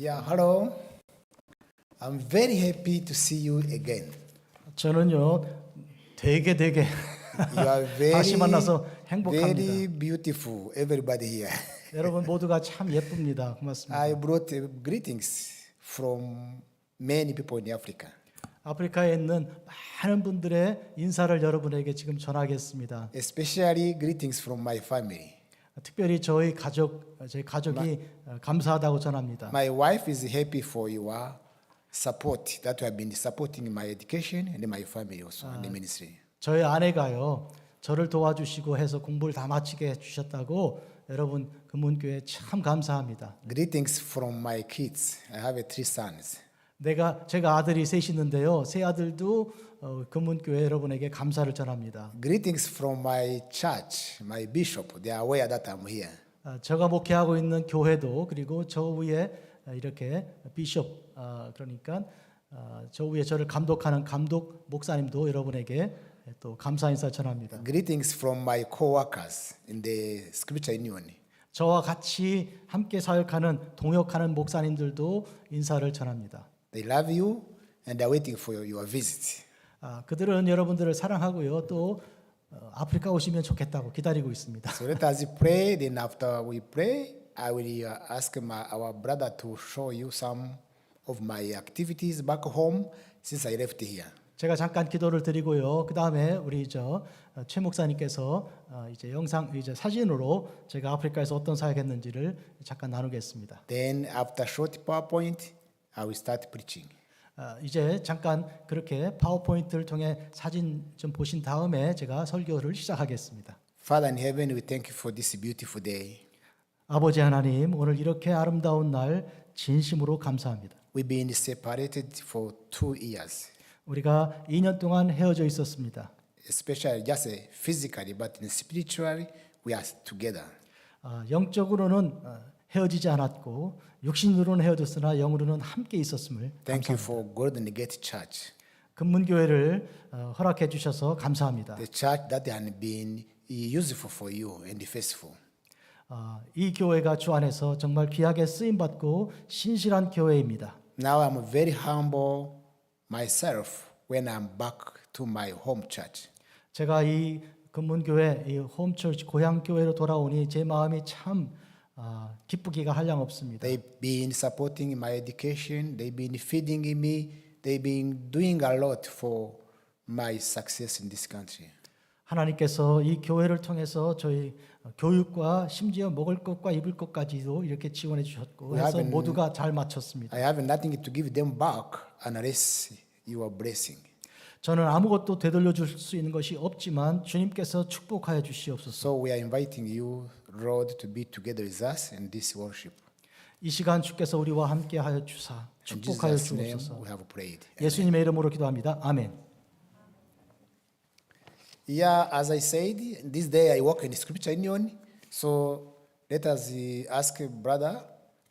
Yeah, hello. I'm very happy to see you again. 저는요 되게 되게 You are very, 다시 만나서 행복합니다. very beautiful, everybody here. 여러분 모두가 참 예쁩니다. 고맙습니다. I brought uh, greetings from many people in Africa. 아프리카에 있는 많은 분들의 인사를 여러분에게 지금 전하겠습니다. Especially greetings from my family. 특별히 저희 가족, 저희 가족이 어, 감사하다고 전합니다. My wife is happy for your support that you have been supporting my education and my family also in the ministry. 저희 아내가요 저를 도와주시고 해서 공부를 다 마치게 해 주셨다고 여러분 금문교회 참 감사합니다. Greetings from my kids. I have uh, three sons. 내가 제가 아들이 셋 있는데요 세 아들도 어, 금문교회 여러분에게 감사를 전합니다. Greetings from my church, my bishop. They are aware that I'm here. 아, 제가 목회하고 있는 교회도 그리고 저 위에 이렇게 비숍 아, 그러니까 아, 저 위에 저를 감독하는 감독 목사님도 여러분에게 또 감사 인사 전합니다. Greetings from my co-workers in the Scripture Union. 저와 같이 함께 사역하는 동역하는 목사님들도 인사를 전합니다. They love you and they're waiting for your visit. 아, 그들은 여러분들을 사랑하고요. 또 어, 아프리카 오시면 좋겠다고 기다리고 있습니다. So let us pray. Then after we pray, I will uh, ask my, our brother to show you some of my activities back home since I left here. 제가 잠깐 기도를 드리고요. 그 다음에 우리 저 어, 최 목사님께서 어, 이제 영상 이제 사진으로 제가 아프리카에서 어떤 사역했는지를 잠깐 나누겠습니다. Then after short PowerPoint, I will start preaching. 아, 이제 잠깐 그렇게 파워포인트를 통해 사진 좀 보신 다음에 제가 설교를 시작하겠습니다. Father in heaven, we thank you for this beautiful day. 아버지 하나님, 오늘 이렇게 아름다운 날 진심으로 감사합니다. We've been separated for two years, 우리가 2년 동안 헤어져 있었습니다. especially just uh, physically, but in spiritually, we are together. 아, 영적으로는 어, 헤어지지 않았고 육신으로는 헤어졌으나 영으로는 함께 있었음을 Thank you for Gate Church, 금문교회를 어, 허락해 주셔서 감사합니다. the church that has been useful for you and faithful. 아, 이 교회가 주 안에서 정말 귀하게 쓰임 받고 신실한 교회입니다. Now I'm very humble myself when I'm back to my home church. 제가 이 금문교회 이 홈처치 고향 교회로 돌아오니 제 마음이 참 아, 기쁘기가 한량 없습니다. They've been supporting my education, they've been feeding me, they've been doing a lot for my success in this country. 하나님께서 이 교회를 통해서 저희 교육과 심지어 먹을 것과 입을 것까지도 이렇게 지원해 주셨고 해서 모두가 잘 마쳤습니다. I have nothing to give them back unless your blessing. 저는 아무것도 되돌려 줄 수 있는 것이 없지만 주님께서 축복하여 주시옵소서. So we are inviting you, Lord, to be together with us in this worship. 이 시간 주께서 우리와 함께 하여 주사 In 축복하여 Jesus' name 주옵소서. we have prayed. 예수님의 이름으로 기도합니다. 아멘. Yeah, as I said, this day I work in Scripture Union. So let us uh, ask a brother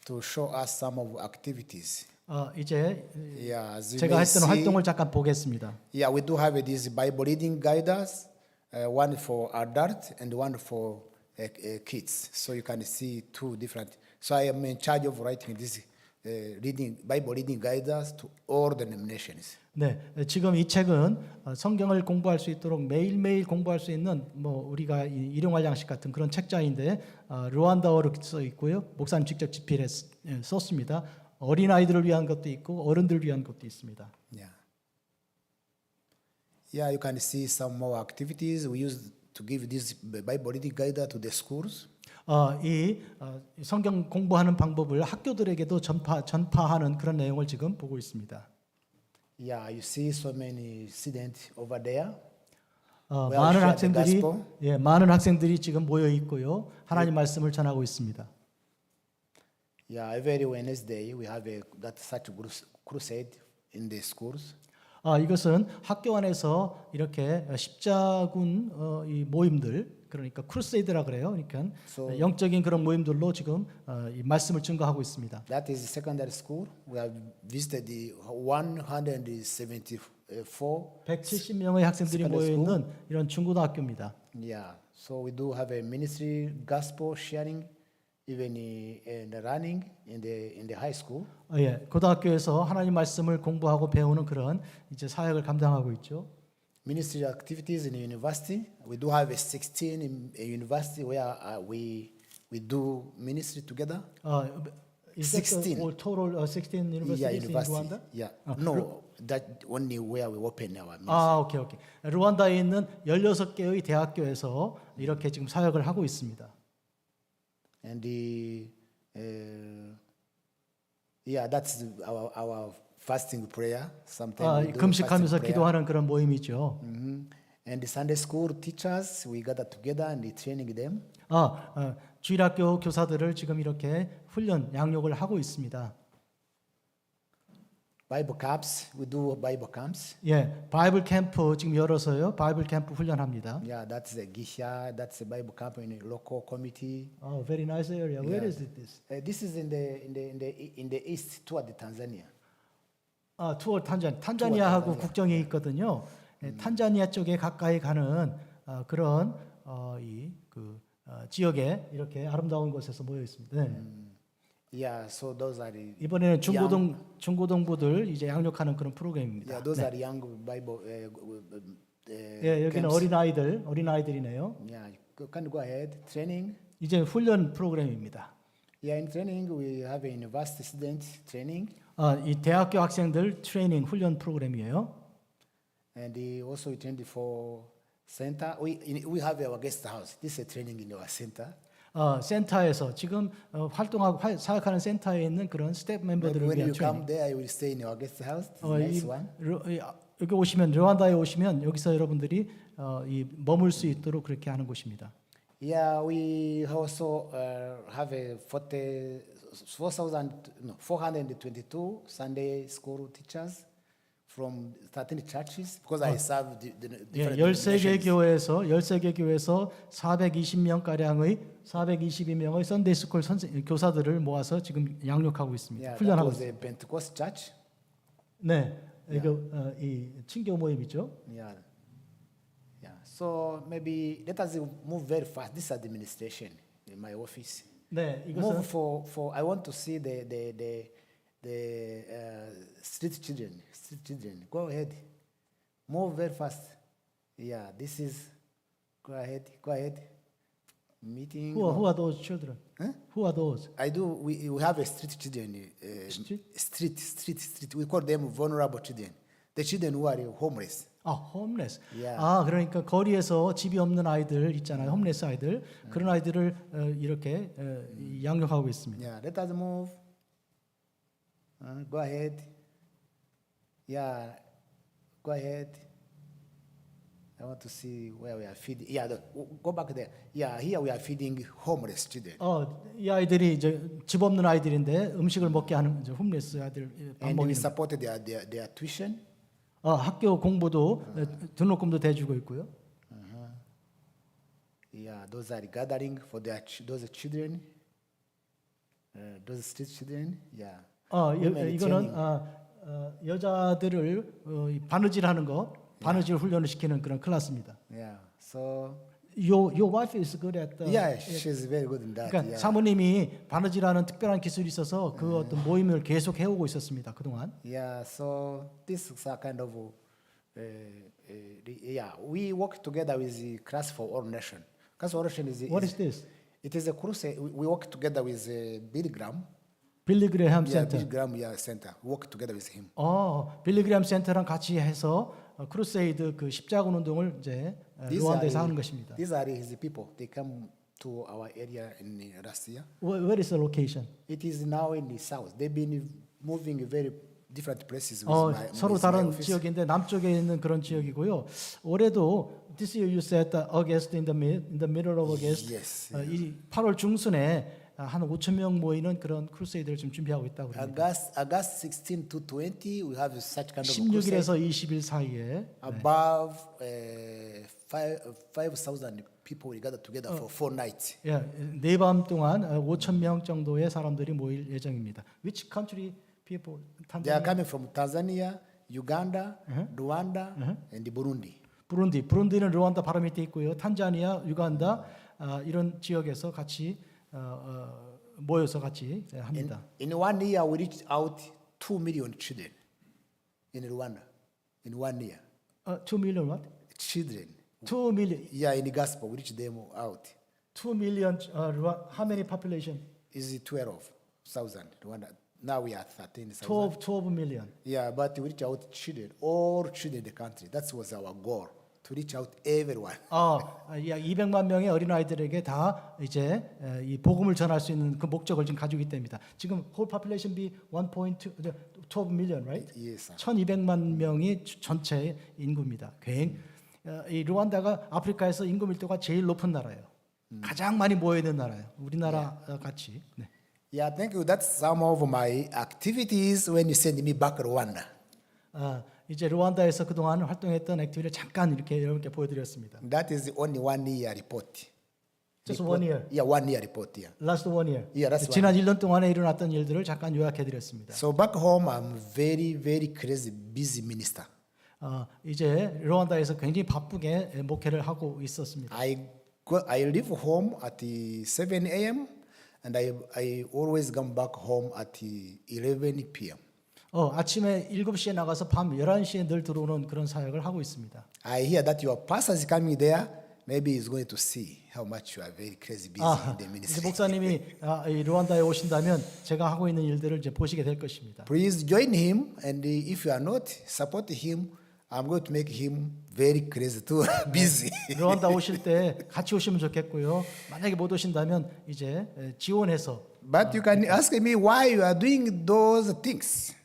to show us some of activities. 어, 이제 Yeah, as you 제가 may 했던 see, 활동을 잠깐 보겠습니다. yeah, we do have these Bible reading guiders, uh, one for adult and one for uh, uh, kids. So you can see two different. So I am in charge of writing these uh, reading Bible reading guiders to all denominations. 네, 지금 이 책은 어, 성경을 공부할 수 있도록 매일매일 공부할 수 있는 뭐 우리가 이 일용할 양식 같은 그런 책자인데 어, 르완다어로 써 있고요. 목사님 직접 집필해 쓰- 예, 썼습니다. 어린 아이들을 위한 것도 있고 어른들을 위한 것도 있습니다. Yeah. Yeah, you can see some more activities. We use to give this Bible reading guide to the schools. 어, 이 어, 이 성경 공부하는 방법을 학교들에게도 전파 전파하는 그런 내용을 지금 보고 있습니다. Yeah, you see so many students over there. 어, We have 많은 shared the 학생들이 gospel. 예, 많은 학생들이 지금 모여 있고요. 하나님 말씀을 전하고 있습니다. Yeah, every Wednesday we have a that such crus- crusade in the schools. 아, 이것은 학교 안에서 이렇게 십자군 어, 이 모임들 그러니까 크루세이드라 그래요. 그러니까 So- 영적인 그런 모임들로 지금 어, 이 말씀을 증거하고 있습니다. That is secondary school. We have visited the 174. 170명의 학생들이 모여. 있는 이런 중고등학교입니다. Yeah, so we do have a ministry gospel sharing even uh, in the running in the in the high school. 어, 예, 고등학교에서 하나님 말씀을 공부하고 배우는 그런 이제 사역을 감당하고 있죠. Ministry activities in university. We do have a 16 in a university where uh, we we do ministry together. 어, is that the 16. all total uh, 16 universities yeah, in university. Rwanda? Yeah. no, that only where we open our ministry. 아, 오케이, 오케이. 루안다에 있는 16개의 대학교에서 이렇게 지금 사역을 하고 있습니다. And the uh, yeah, that's our our fasting prayer. 아, Sometimes we do 금식하면서 fasting prayer. 기도하는 그런 모임이죠. Mhm. And the Sunday school teachers, we gather together and we training them. 아, 어, 주일학교 교사들을 지금 이렇게 훈련, 양육을 하고 있습니다. Bible camps, we do Bible camps. 예, 바이블 캠프 지금 열어서요. 바이블 캠프 훈련합니다. Yeah, that's a Gisha, that's a Bible camp in a local committee. 어, very nice area. Where Yeah. is it this? Uh, this is in the in the in the in the east toward the Tanzania. 아, 투어 탄자니 탄자니아하고 탄자니아. 국경이 있거든요. 예, 탄자니아 쪽에 가까이 가는 어, 그런 어, 이그 어, 지역에 이렇게 아름다운 곳에서 모여 있습니다. 네. Yeah, so those are the 이번에는 중고등 중고등부들 이제 양육하는 그런 프로그램입니다. yeah those are young Bible. Uh, uh, uh, 예, 여기는 camps. 어린 아이들, 어린 아이들이네요. Yeah, you can go ahead training. 이제 훈련 프로그램입니다. Yeah, in training we have a university student training, 아, 이 대학교 학생들 트레이닝 훈련 프로그램이에요. and we also trained for center. We in, we have our guest house. This is a training in our center. 어, 센터에서 지금 어, 활동하고 화- 사역하는 센터에 있는 그런 스텝 멤버들을 when 위한 you come 트레이닝. there, you will stay in our guest house. This 어, nice 이, one. 르- 이, 아, 여기 오시면 르완다에 오시면 여기서 여러분들이 어, 이 머물 수 있도록 그렇게 하는 곳입니다. Yeah, we also uh, have a 40, 4,000, no, 422 Sunday school teachers from 13 churches because I serve the, the 예, different 13개 denominations. 교회에서 13개 교회에서 420명 가량의 422명의 선데이 스쿨 선생 교사들을 모아서 지금 양육하고 있습니다. Yeah, that 훈련하고 was 있습니다. a Pentecost church. 네. 이거 어, 이 친교 모임이죠. Yeah. Yeah. So maybe let us move very fast. This administration in my office. 네, Move 이것은 for, for I want to see the the the, the uh, street children. Street children. Go ahead. Move very fast. Yeah, this is go ahead, go ahead. Meeting. who, are- who are those children? Huh? Who are those? I do we, we have a street children uh, Street? street street street we call them vulnerable children. The children who are homeless. 아, 홈레스. Yeah. 아, 그러니까 거리에서 집이 없는 아이들 있잖아요. 홈레스 아이들. 그런 아이들을 어, 이렇게 어, 이 양육하고 있습니다. Yeah, let us move. Uh, go ahead. Yeah, go ahead. I want to see where we are feeding. Yeah, the, go back there. Yeah, here we are feeding homeless children. 어, 이 아이들이 이제 집 없는 아이들인데 음식을 먹게 하는 이제 홈레스 아이들 예, 밥 And we 먹이는 supported their, their, their tuition. 어, 학교 공부도 어, 등록금도 대주고 있고요. Yeah, those are gathering for their ch- those children. Uh, those street children. Yeah. 어, 여, 이거는. 어, 어, 여자들을 어, 이 바느질하는 거, 바느질 훈련을 시키는 그런 클래스입니다. Yeah. So Your your wife is good at the, yeah, she's very good in that. 그러니까 yeah. 사모님이 바느질하는 특별한 기술이 있어서 그 어떤 모임을 계속 해오고 있었습니다 그동안. Yeah, so this is a kind of, uh, uh, yeah, we work together with the Class for All Nation. Class for All Nation is, What is this? it is a crusade. We we work together with uh, Billy Graham. 빌리 그레함 Yeah, 센터. Billy Graham yeah, Center. Work together with him. 어, 빌리 그레함 센터랑 같이 해서 어, 크루세이드 그 십자군 운동을 이제 어, These are, 루안다에서 하는 것입니다. these are his people. They come to our area in uh, Russia. Where, where is the location? It is now in the south. They've been moving very different places with 어, my, 서로 with my 다른 office. 지역인데 남쪽에 있는 그런 지역이고요. 올해도 this year you said that August in the mid, in the middle of August. Yes. 어, 이 8월 중순에 한 5천 명 모이는 그런 크루세이드를 지금 준비하고 있다고 합니다. August, August 16 to 20, we have such kind of crusade. 16일에서 20일 사이에 above uh, five five thousand people we gather together for four nights. 예, 네밤 동안 5천 명 정도의 사람들이 모일 예정입니다. Which country people? They are 탄자니아, coming from Tanzania, Uganda, Rwanda, and Burundi. 부룬디. 부룬디는 르완다 바로 밑에 있고요. 탄자니아, 유간다 아, 이런 지역에서 같이 어, 어, 모여서 같이 예, In, 합니다. in one year, we reached out 2 million children in Rwanda. In one year. 어, 2 million what? Children. 2 million. Yeah, in the gospel, we reached them out. 2 million uh, Rwa- how many population? Is it 12,000 Rwanda? Now we are 13,000. 12 12 million. Yeah, but we reach out children, all children in the country. That was our goal, To reach out everyone. 어, 약 200만 명의 어린 아이들에게 다 이제 에, 이 복음을 전할 수 있는 그 목적을 지금 가지고 있기 때문에 지금 whole population be 1.2 12 million, right? Yes, sir. 1,200만 명이 주- 전체 인구입니다. 굉 어, 이 루안다가 아프리카에서 인구 밀도가 제일 높은 나라예요. 가장 많이 모여 있는 나라예요. 우리나라 어, 같이. 네. Yeah, thank you. That's some of my activities when you send me back Rwanda. 아, 이제 루안다에서 그동안 활동했던 액티비티를 잠깐 이렇게 여러분께 보여드렸습니다. That is only one year report. Just Report- one year. Yeah, one year report. Yeah. Last one year. Yeah, that's 지난 1년 동안에 일어났던 일들을 잠깐 요약해드렸습니다. So back home, I'm very, very crazy busy minister. 어, 이제 루안다에서 굉장히 바쁘게 목회를 하고 있었습니다. I go, I leave home at the 7 a.m. and I, I always come back home at the 11 p.m. 어, 아침에 7시에 나가서 밤 11시에 늘 들어오는 그런 사역을 하고 있습니다. I hear that your pastor is coming there. Maybe he's going to see how much you are very crazy busy 아, in the 이제 ministry. 목사님이 아, 이 루안다에 오신다면 제가 하고 있는 일들을 이제 보시게 될 것입니다. Please join him, and if you are not, support him. I'm going to make him very crazy too, busy. 루안다 오실 때 같이 오시면 좋겠고요. 만약에 못 오신다면 이제 에, 지원해서 But you can ask me why you are doing those things.